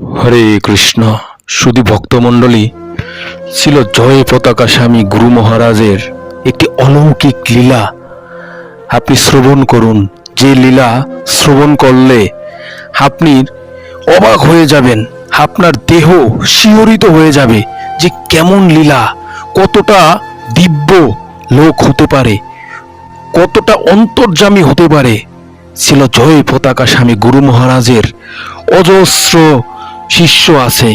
হরে কৃষ্ণ শুধু ভক্তমণ্ডলী, ছিল জয় পতাকা স্বামী গুরু মহারাজের একটি অলৌকিক লীলা। আপনি শ্রবণ করুন, যে লীলা শ্রবণ করলে আপনি অবাক হয়ে যাবেন, আপনার দেহ শিহরিত হয়ে যাবে যে কেমন লীলা, কতটা দিব্য লোক হতে পারে, কতটা অন্তর্জামী হতে পারে। ছিল জয় পতাকা স্বামী গুরু মহারাজের অজস্র শিষ্য আছে,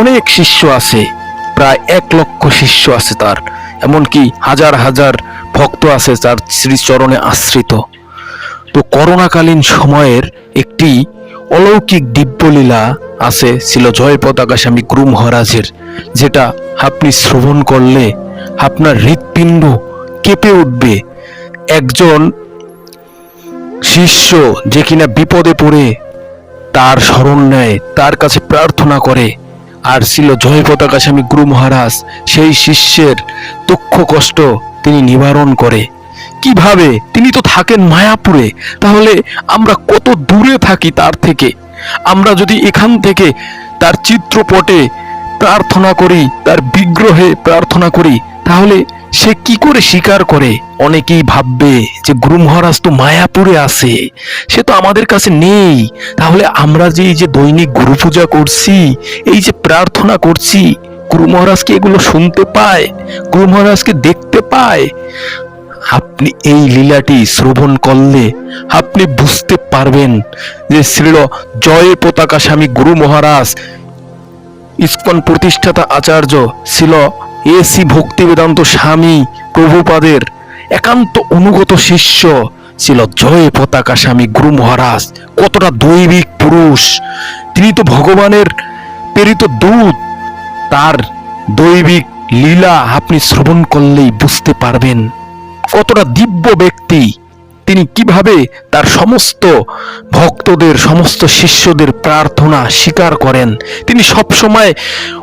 অনেক শিষ্য আছে, প্রায় এক লক্ষ শিষ্য আছে তার। এমনকি হাজার হাজার ভক্ত আছে তার শ্রীচরণে আশ্রিত। তো করোনাকালীন সময়ের একটি অলৌকিক দিব্যলীলা আছে, ছিল জয় পতাকা স্বামী গুরু মহারাজের, যেটা আপনি শ্রবণ করলে আপনার হৃৎপিণ্ড কেঁপে উঠবে। একজন শিষ্য যে কিনা বিপদে পড়ে তার স্মরণ নেয়, তার কাছে প্রার্থনা করে। আর ছিল জয় পতাকা স্বামী গুরু মহারাজ, সেই শিষ্যের দুঃখ কষ্ট তিনি নিবারণ করে। কীভাবে? তিনি তো থাকেন মায়াপুরে, তাহলে আমরা কত দূরে থাকি তার থেকে? আমরা যদি এখান থেকে তার চিত্রপটে প্রার্থনা করি, তার বিগ্রহে প্রার্থনা করি, তাহলে সে কি করে স্বীকার করে? অনেকেই ভাববে যে গুরু মহারাজ তো মায়াপুরে আছে, সে তো আমাদের কাছে নেই। তাহলে আমরা যে এই যে দৈনিক গুরু পূজা করছি, এই যে প্রার্থনা করছি গুরু মহারাজকে এগুলো শুনতে পায়? গুরু মহারাজকে দেখতে পায়? আপনি এই লীলাটি শ্রবণ করলে আপনি বুঝতে পারবেন যে শ্রীল জয় পতাকা স্বামী গুরু মহারাজ ইস্কন প্রতিষ্ঠাতা আচার্য ছিল এসি ভক্তি বেদান্ত স্বামী প্রভুপাদের একান্ত অনুগত শিষ্য ছিল জয় পতাকা স্বামী গুরু মহারাজ, কতটা দৈবিক পুরুষ। তিনি তো ভগবানের প্রেরিত দূত। তার দৈবিক লীলা আপনি শ্রবণ করলেই বুঝতে পারবেন কতটা দিব্য ব্যক্তি। তিনি কীভাবে তার সমস্ত ভক্তদের, সমস্ত শিষ্যদের প্রার্থনা স্বীকার করেন? তিনি সব সময়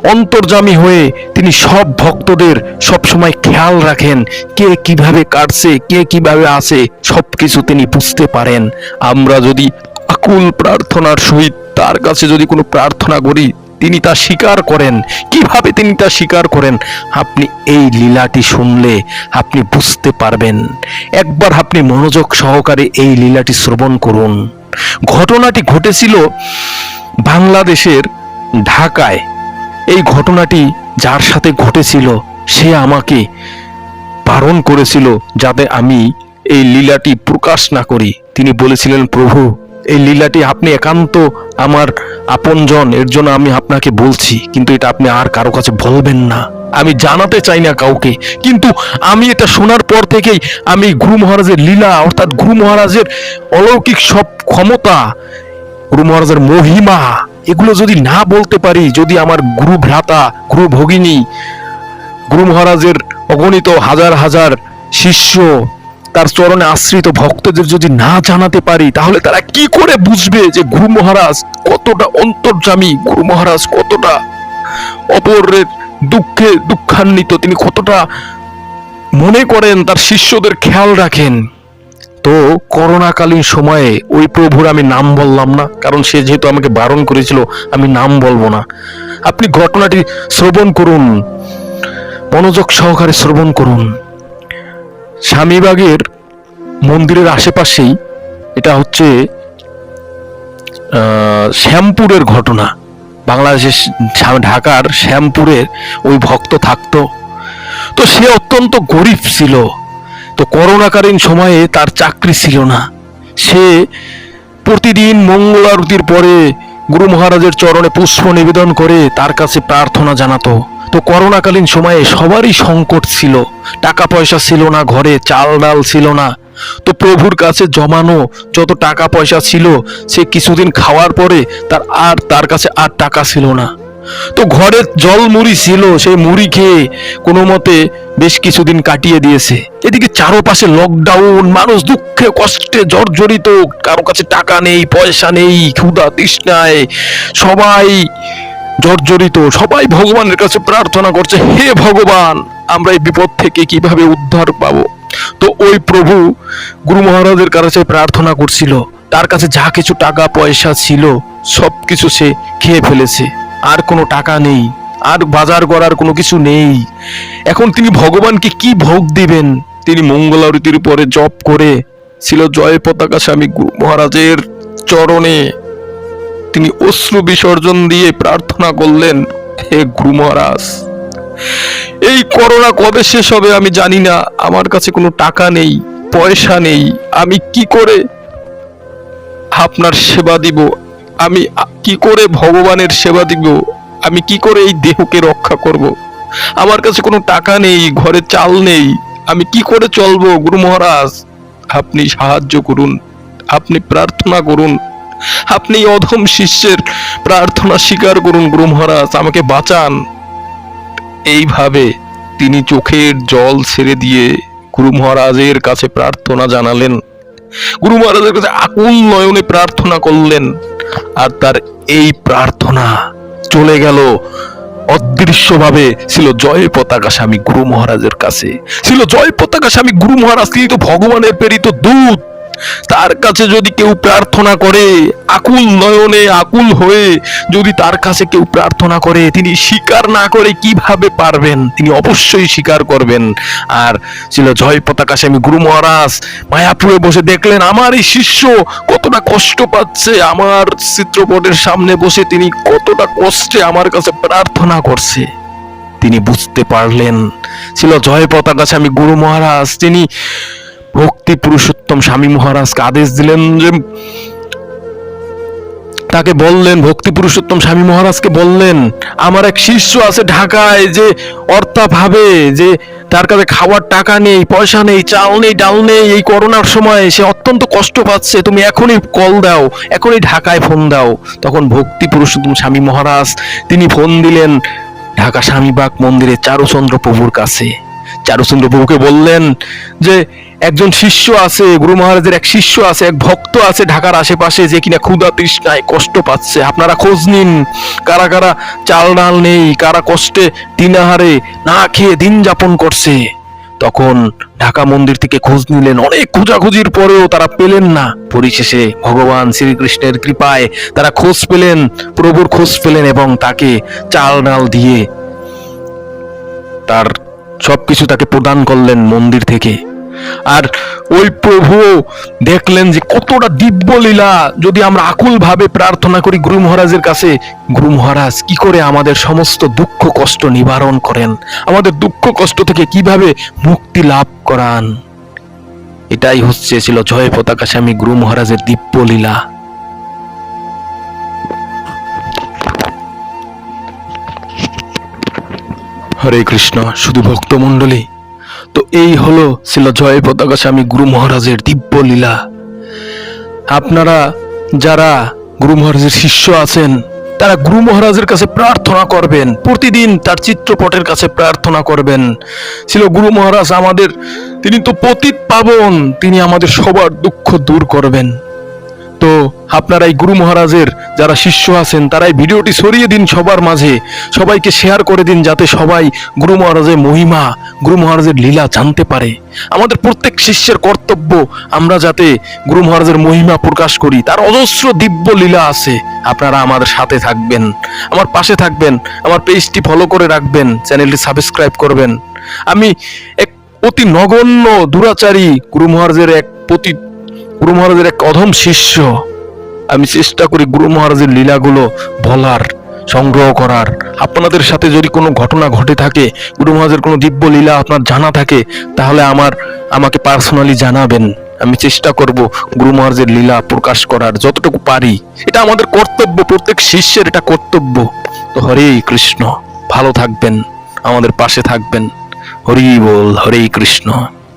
অন্তর্জামী হয়ে তিনি সব ভক্তদের সব সময় খেয়াল রাখেন। কে কীভাবে কাটছে, কে কীভাবে আসে সব কিছু তিনি বুঝতে পারেন। আমরা যদি আকুল প্রার্থনার সহিত তার কাছে যদি কোনো প্রার্থনা করি তিনি তা স্বীকার করেন। কীভাবে তিনি তা স্বীকার করেন? আপনি এই লীলাটি শুনলে আপনি বুঝতে পারবেন। একবার আপনি মনোযোগ সহকারে এই লীলাটি শ্রবণ করুন। ঘটনাটি ঘটেছিল বাংলাদেশের ঢাকায়। এই ঘটনাটি যার সাথে ঘটেছিল, সে আমাকে বারণ করেছিল যাতে আমি এই লীলাটি প্রকাশ না করি। তিনি বলেছিলেন, প্রভু এই লীলাটি আপনি একান্ত আমার আপনজন, এর জন্য আমি আপনাকে বলছি, কিন্তু এটা আপনি আর কারও কাছে বলবেন না। আমি জানাতে চাই না কাউকে, কিন্তু আমি এটা শোনার পর থেকেই আমি গুরু মহারাজের লীলা, অর্থাৎ গুরু মহারাজের অলৌকিক সব ক্ষমতা, গুরু মহারাজের মহিমা, এগুলো যদি না বলতে পারি, যদি আমার গুরু ভ্রাতা, গুরু ভগিনী, গুরু মহারাজের অগণিত হাজার হাজার শিষ্য তার চরণে আশ্রিত ভক্তদের যদি না জানাতে পারি, তাহলে তারা কি করে বুঝবে যে গুরু মহারাজ কতটা অন্তর্জামী গুরু মহারাজ কতটা অপরের দুঃখে দুঃখান্বিত, তিনি কতটা মনে করেন তার শিষ্যদের খেয়াল রাখেন। তো করোনাকালীন সময়ে ওই প্রভুর আমি নাম বললাম না, কারণ সে যেহেতু আমাকে বারণ করেছিল, আমি নাম বলব না। আপনি ঘটনাটি শ্রবণ করুন, মনোযোগ সহকারে শ্রবণ করুন। স্বামীবাগের মন্দিরের আশেপাশেই এটা হচ্ছে শ্যামপুরের ঘটনা। বাংলাদেশের ঢাকার শ্যামপুরের ওই ভক্ত থাকতো। তো সে অত্যন্ত গরিব ছিল। তো করোনাকালীন সময়ে তার চাকরি ছিল না। সে প্রতিদিন মঙ্গল আরতির পরে গুরু মহারাজের চরণে পুষ্প নিবেদন করে তার কাছে প্রার্থনা জানাতো। তো করোনাকালীন সময়ে সবারই সংকট ছিল। টাকা পয়সা ছিল না, ঘরে চাল ডাল ছিল না। তো প্রভুর কাছে জমানো যত টাকা পয়সা ছিল, সে কিছুদিন খাওয়ার পরে তার আর তার কাছে আর টাকা ছিল না। তো ঘরে জল মুড়ি ছিল সেই মুড়ি খেয়ে কোনো মতে বেশ কিছুদিন কাটিয়ে দিয়েছে। এদিকে চারপাশে লকডাউন মানুষ দুঃখে কষ্টে জর্জরিত, কারও কাছে টাকা নেই, পয়সা নেই ক্ষুধা তৃষ্ণায় সবাই জর্জরিত, সবাই ভগবানের কাছে প্রার্থনা করছে, হে ভগবান, আমরা এই বিপদ থেকে কীভাবে উদ্ধার পাবো? তো ওই প্রভু গুরু মহারাজের কাছে প্রার্থনা করছিল, তার কাছে যা কিছু টাকা পয়সা ছিল সব কিছু সে খেয়ে ফেলেছে, আর কোনো টাকা নেই, আর বাজার করার কোনো কিছু নেই। এখন তিনি ভগবানকে কি ভোগ দিবেন? তিনি মঙ্গলারতির পরে জপ করে ছিল জয় পতাকা স্বামী গুরু মহারাজের চরণে তিনি অশ্রু বিসর্জন দিয়ে প্রার্থনা করলেন, হে গুরু মহারাজ, এই করোনা কবে শেষ হবে আমি জানি না, আমার কাছে কোনো টাকা নেই, পয়সা নেই, আমি কি করে আপনার সেবা দিব? আমি কি করে ভগবানের সেবা দিব? আমি কি করে এই দেহকে রক্ষা করব? আমার কাছে কোনো টাকা নেই, ঘরে চাল নেই, আমি কি করে চলবো, গুরু মহারাজ? আপনি সাহায্য করুন, আপনি প্রার্থনা করুন আপনি অধম শিষ্যের প্রার্থনা স্বীকার করুন গুরু মহারাজ আমাকে বাঁচান। এইভাবে তিনি চোখের জল ছেড়ে দিয়ে গুরু মহারাজের কাছে প্রার্থনা জানালেন। গুরু মহারাজের কাছে আকুল নয়নে প্রার্থনা করলেন, আর তার এই প্রার্থনা চলে গেল। অদৃশ্যভাবে ছিল জয় পতাকা স্বামী গুরু মহারাজের কাছে। ছিল জয় পতাকা স্বামী গুরু মহারাজ তিনি তো ভগবানের প্রেরিত দূত। তার কাছে যদি কেউ প্রার্থনা করে, আকুল নয়নে আকুল হয়ে যদি তার কাছে কেউ প্রার্থনা করে, তিনি স্বীকার না করে কীভাবে পারবেন? তিনি অবশ্যই স্বীকার করবেন। আর ছিল জয় পতাকা স্বামী গুরু মহারাজ, মায়াপুরে বসে দেখলেন, আমার এই শিষ্য কতটা কষ্ট পাচ্ছে। আমার চিত্রপটের সামনে বসে তিনি কতটা কষ্টে আমার কাছে প্রার্থনা করছে। তিনি বুঝতে পারলেন, ছিল জয় পতাকা স্বামী গুরু মহারাজ, তিনি ভক্তি পুরুষোত্তম স্বামী মহারাজকে আদেশ দিলেন যে তাকে বললেন, ভক্তি পুরুষোত্তম স্বামী মহারাজকে বললেন, আমার এক শিষ্য আছে ঢাকায় যে অর্থা ভাবে যে তার কাছে খাওয়ার টাকা নেই, পয়সা নেই, চাল নেই, ডাল নেই, এই করোনার সময় সে অত্যন্ত কষ্ট পাচ্ছে, তুমি এখনই কল দাও, এখনই ঢাকায় ফোন দাও। তখন ভক্তি পুরুষোত্তম স্বামী মহারাজ, তিনি ফোন দিলেন ঢাকা স্বামীবাগ মন্দিরে চারুচন্দ্র প্রভুর কাছে। চারুচন্দ্র প্রভুকে বললেন যে, একজন শিষ্য আছে, গুরু মহারাজের এক শিষ্য আছে, এক ভক্ত আছে ঢাকার আশেপাশে যে কিনা ক্ষুধা তৃষ্ণায় কষ্ট পাচ্ছে। আপনারা খোঁজ নিন, কারা কারা চাল ডাল নেই, কারা কষ্টে দিনাহারে না খেয়ে দিন যাপন করছে। তখন ঢাকা মন্দির থেকে খোঁজ নিলেন। অনেক খোঁজাখুঁজির পরেও তারা পেলেন না। পরিশেষে ভগবান শ্রীকৃষ্ণের কৃপায় তারা খোঁজ পেলেন, প্রভুর খোঁজ পেলেন এবং তাকে চাল ডাল দিয়ে তার সবকিছু তাকে প্রদান করলেন মন্দির থেকে। আর ওই প্রভু দেখলেন যে কতটা দিব্য লীলা যদি আমরা আকুল ভাবে প্রার্থনা করি গুরু মহারাজের কাছে, গুরু মহারাজ, কি করে আমাদের সমস্ত দুঃখ, কষ্ট নিবারণ করেন? আমাদের দুঃখ, কষ্ট থেকে কীভাবে মুক্তি লাভ করান? এটাই হচ্ছে, ছিল জয় পতাকা স্বামী গুরু মহারাজের দিব্য লীলা হরে কৃষ্ণ, শুধু ভক্তমণ্ডলী। তো এই হলো ছিল জয় পতাকা স্বামী গুরু মহারাজের দিব্য লীলা। আপনারা যারা গুরু মহারাজের শিষ্য আছেন, তারা গুরু মহারাজের কাছে প্রার্থনা করবেন। প্রতিদিন তার চিত্রপটের কাছে প্রার্থনা করবেন। ছিল গুরু মহারাজ আমাদের, তিনি তো পতিত পাবন, তিনি আমাদের সবার দুঃখ দূর করবেন। তো আপনারা এই গুরু মহারাজের যারা শিষ্য আছেন, তারা এই ভিডিওটি ছড়িয়ে দিন সবার মাঝে। সবাইকে শেয়ার করে দিন যাতে সবাই গুরু মহারাজের মহিমা, গুরু মহারাজের লীলা জানতে পারে। আমাদের প্রত্যেক শিষ্যের কর্তব্য আমরা যাতে গুরু মহারাজের মহিমা প্রকাশ করি। তার অজস্র দিব্য লীলা আছে। আপনারা আমাদের সাথে থাকবেন। আমার পাশে থাকবেন। আমার পেজটি ফলো করে রাখবেন। চ্যানেলটি সাবস্ক্রাইব করবেন। আমি এক অতি নগণ্য দুরাচারী গুরু মহারাজের এক প্রতি গুরু মহারাজের এক অধম শিষ্য। আমি চেষ্টা করি গুরু মহারাজের লীলাগুলো বলার, সংগ্রহ করার। আপনাদের সাথে যদি কোনো ঘটনা ঘটে থাকে, গুরু মহারাজের কোনো দিব্য লীলা আপনার জানা থাকে, তাহলে আমার, আমাকে পার্সোনালি জানাবেন। আমি চেষ্টা করব গুরু মহারাজের লীলা প্রকাশ করার, যতটুকু পারি। এটা আমাদের কর্তব্য, প্রত্যেক শিষ্যের এটা কর্তব্য। তো হরে কৃষ্ণ, ভালো থাকবেন, আমাদের পাশে থাকবেন। হরি বল, হরে কৃষ্ণ।